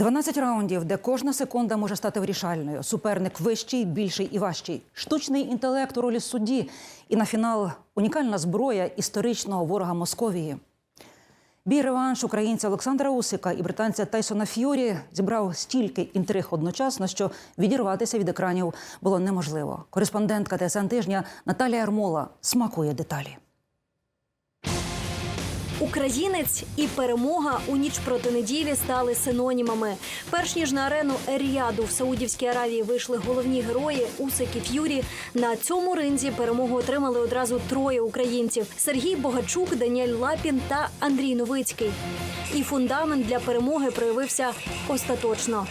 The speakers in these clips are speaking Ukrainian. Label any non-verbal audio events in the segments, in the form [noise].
12 раундів, де кожна секунда може стати вирішальною. Суперник вищий, більший і важчий. Штучний інтелект у ролі судді. І на фінал унікальна зброя історичного ворога Московії. Бій реванш українця Олександра Усика і британця Тайсона Ф'юрі зібрав стільки інтриг одночасно, що відірватися від екранів було неможливо. Кореспондентка ТСН тижня Наталія Армола смакує деталі. Українець і перемога у ніч проти неділі стали синонімами. Перш ніж на арену Ер-Ріаду в Саудівській Аравії вийшли головні герої Усик і Ф'юрі. На цьому ринзі перемогу отримали одразу троє українців: Сергій Богачук, Даніель Лапін та Андрій Новицький. І фундамент для перемоги проявився остаточно.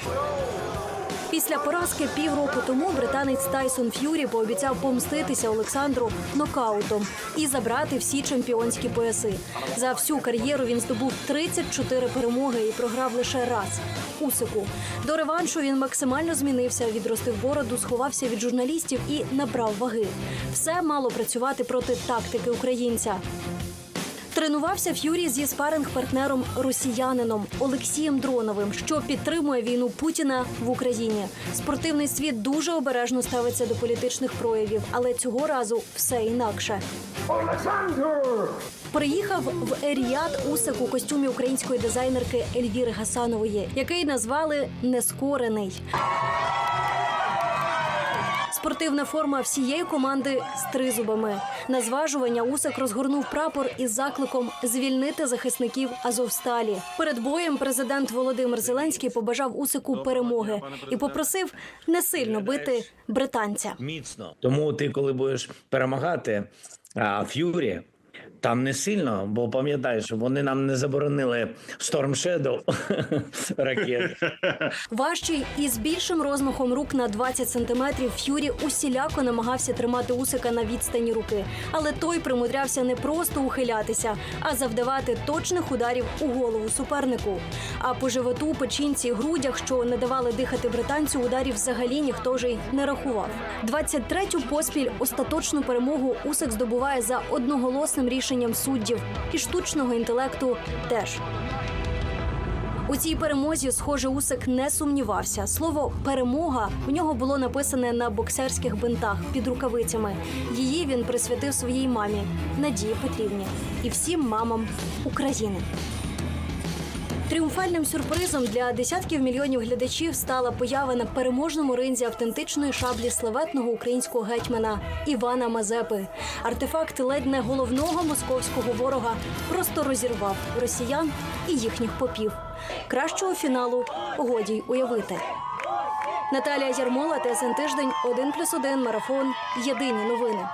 Після поразки півроку тому британець Тайсон Ф'юрі пообіцяв помститися Олександру нокаутом і забрати всі чемпіонські пояси. За всю кар'єру він здобув 34 перемоги і програв лише раз. Усику до реваншу він максимально змінився, відростив бороду, сховався від журналістів і набрав ваги. Все мало працювати проти тактики українця. Тренувався Ф'юрі зі спаринг-партнером росіянином Олексієм Дроновим, що підтримує війну Путіна в Україні. Спортивний світ дуже обережно ставиться до політичних проявів, але цього разу все інакше. Олександр! Приїхав в Еріад Усик у костюмі української дизайнерки Ельвіри Гасанової, який назвали Нескорений. Спортивна форма всієї команди з тризубами. На зважування Усик розгорнув прапор із закликом звільнити захисників Азовсталі. Перед боєм президент Володимир Зеленський побажав Усику перемоги і попросив не сильно бити британця. міцно. Тому ти, коли будеш перемагати а, Ф'юрі, там не сильно, бо пам'ятаєш, вони нам не заборонили Storm Shadow [laughs] ракет. Важчий і з більшим розмахом рук на 20 сантиметрів Ф'юрі усіляко намагався тримати Усика на відстані руки, але той примудрявся не просто ухилятися, а завдавати точних ударів у голову супернику. А по животу, печінці, грудях, що не давали дихати британцю, ударів взагалі ніхто вже й не рахував. 23-ю поспіль остаточну перемогу Усик здобуває за одноголосним рішенням суддів і штучного інтелекту теж. У цій перемозі, схоже, Усик не сумнівався. Слово перемога у нього було написане на боксерських бинтах під рукавицями. Її він присвятив своїй мамі Надії Петрівні і всім мамам України. Тріумфальним сюрпризом для десятків мільйонів глядачів стала поява на переможному ринзі автентичної шаблі славетного українського гетьмана Івана Мазепи. Артефакт ледь не головного московського ворога просто розірвав росіян і їхніх попів. Кращого фіналу годі уявити. Наталія Ярмола, ТСН Тиждень, 1+,1, Марафон. Єдині новини.